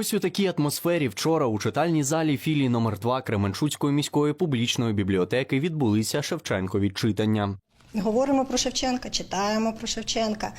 Ось у такій атмосфері вчора у читальній залі філії номер 2 Кременчуцької міської публічної бібліотеки відбулися Шевченкові читання. Говоримо про Шевченка, читаємо про Шевченка,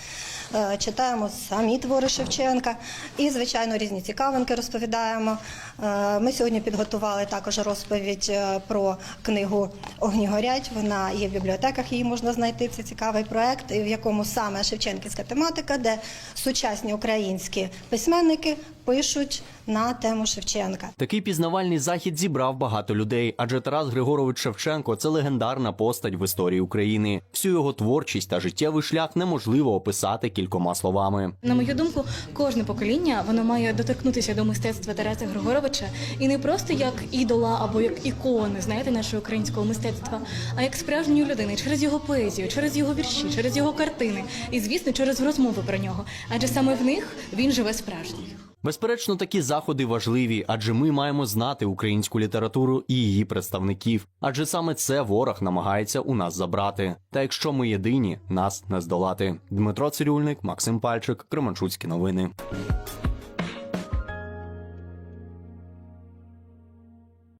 е, читаємо самі твори Шевченка і, звичайно, різні цікавинки розповідаємо. Е, Ми сьогодні підготували також розповідь е, про книгу Огні горять. Вона є в бібліотеках, її можна знайти. Це цікавий проект, в якому саме шевченківська тематика, де сучасні українські письменники пишуть на тему Шевченка. Такий пізнавальний захід зібрав багато людей, адже Тарас Григорович Шевченко це легендарна постать в історії України. Всю його творчість та життєвий шлях неможливо описати кількома словами. На мою думку, кожне покоління воно має доторкнутися до мистецтва Тараса Григоровича і не просто як ідола або як ікони, знаєте, нашого українського мистецтва, а як справжньої людини через його поезію, через його вірші, через його картини і, звісно, через розмови про нього. Адже саме в них він живе справжній. Безперечно, такі заходи важливі, адже ми маємо знати українську літературу і її представників. Адже саме це ворог намагається у нас забрати. Та якщо ми єдині, нас не здолати. Дмитро Цирюльник, Максим Пальчик, Кременчуцькі новини.